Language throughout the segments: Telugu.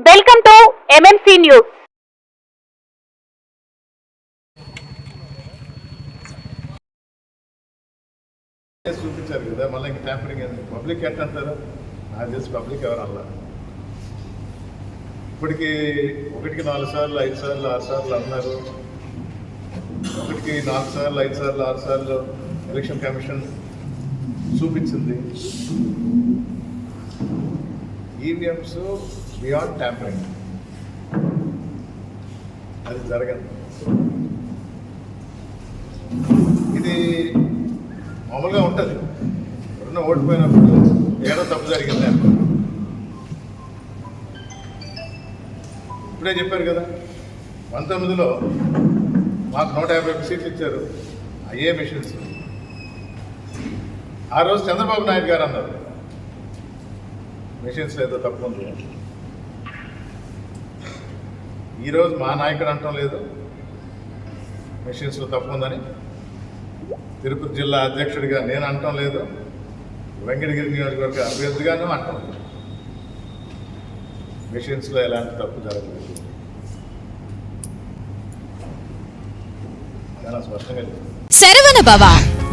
వెల్కమ్ టు ఎంఎంసీ న్యూస్ చూపించారు కదా మళ్ళీ ఇంక ట్యాంపరింగ్ పబ్లిక్ ఎట్ అంటారు నాకు తెలిసి పబ్లిక్ ఎవరు అలా ఇప్పటికి ఒకటికి నాలుగు సార్లు ఐదు సార్లు ఆరు సార్లు అన్నారు. ఒకటికి నాలుగు సార్లు ఐదు సార్లు ఆరు సార్లు ఎలక్షన్ కమిషన్ చూపించింది. ఈవీఎంస్ బియాండ్ ట్యాంపరింగ్ అది జరగదు. ఇది మామూలుగా ఉంటుంది. ఎవరన్నా ఓడిపోయినప్పుడు ఏడో తప్పు జరిగింది అనుకో. ఇప్పుడే చెప్పారు కదా పంతొమ్మిదిలో మాకు నూట యాభై సీట్లు ఇచ్చారు అయ్యే మిషన్స్. ఆ రోజు చంద్రబాబు నాయుడు గారు అన్నారు. మిషన్స్ ఏదో తప్పు ఉంది. ఈరోజు మా నాయకుడు అంటం లేదు. మిషన్స్లో తప్పు ఉందని. తిరుపతి జిల్లా అధ్యక్షుడిగా నేను అంటం లేదు. వెంకటగిరి నియోజకవర్గ అభ్యర్థిగాను అంటాం లేదు. మిషన్స్లో ఎలాంటి తప్పు జరగలేదు. చాలా స్పష్టంగా చెప్తాను. శరవణ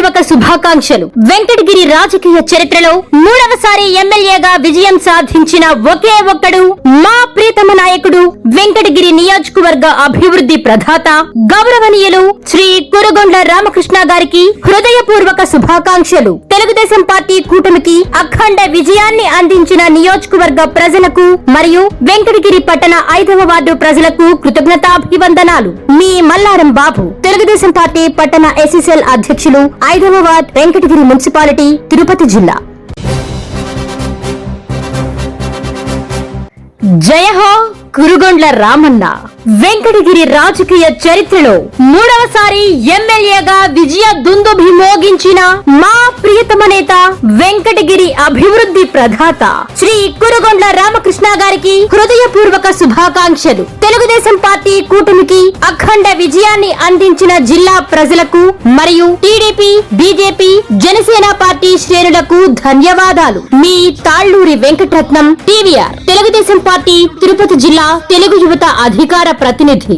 హృదయపూర్వక శుభాకాంక్షలు. వెంకటగిరి రాజకీయ చరిత్రలో మూడవసారి ఎమ్మెల్యేగా విజయం సాధించిన ఒకే ఒక్కడు మా ప్రీతమ నాయకుడు వెంకటగిరి నియోజకవర్గ అభివృద్ధి ప్రధాత గౌరవనీయులు శ్రీ కురుగొండ్ల రామకృష్ణ గారికి హృదయపూర్వక శుభాకాంక్షలు. తెలుగుదేశం పార్టీ కూటమికి అఖండ విజయాన్ని అందించిన నియోజకవర్గ ప్రజలకు మరియు వెంకటగిరి పట్టణ ఐదవ వార్డు ప్రజలకు కృతజ్ఞతాభివందనాలు. మీ మల్లారం బాబు. తెలుగుదేశం పార్టీ పట్టణ ఎస్ఎస్ఎల్ అధ్యక్షులు ఐదవ వార్డ్ వెంకటగిరి మున్సిపాలిటీ తిరుపతి జిల్లా. జయహో కురుగొండ్ల రామన్న. వెంకటగిరి రాజకీయ చరిత్రలో మూడవసారి ఎమ్మెల్యేగా విజయ దుందుభి మోగించిన మా ప్రియతమ నేత వెంకటగిరి అభివృద్ధి ప్రధాత శ్రీ కురుగొండ్ల రామకృష్ణ గారికి హృదయపూర్వక శుభాకాంక్షలు. తెలుగుదేశం పార్టీ కూటమికి అఖండ విజయాన్ని అందించిన జిల్లా ప్రజలకు మరియు టీడీపీ బీజేపీ జనసేన పార్టీ శ్రేణులకు ధన్యవాదాలు. మీ తాళ్ళూరి వెంకటరత్నం టీవీఆర్. తెలుగుదేశం పార్టీ తిరుపతి జిల్లా తెలుగు యువత అధికార ప్రతినిధి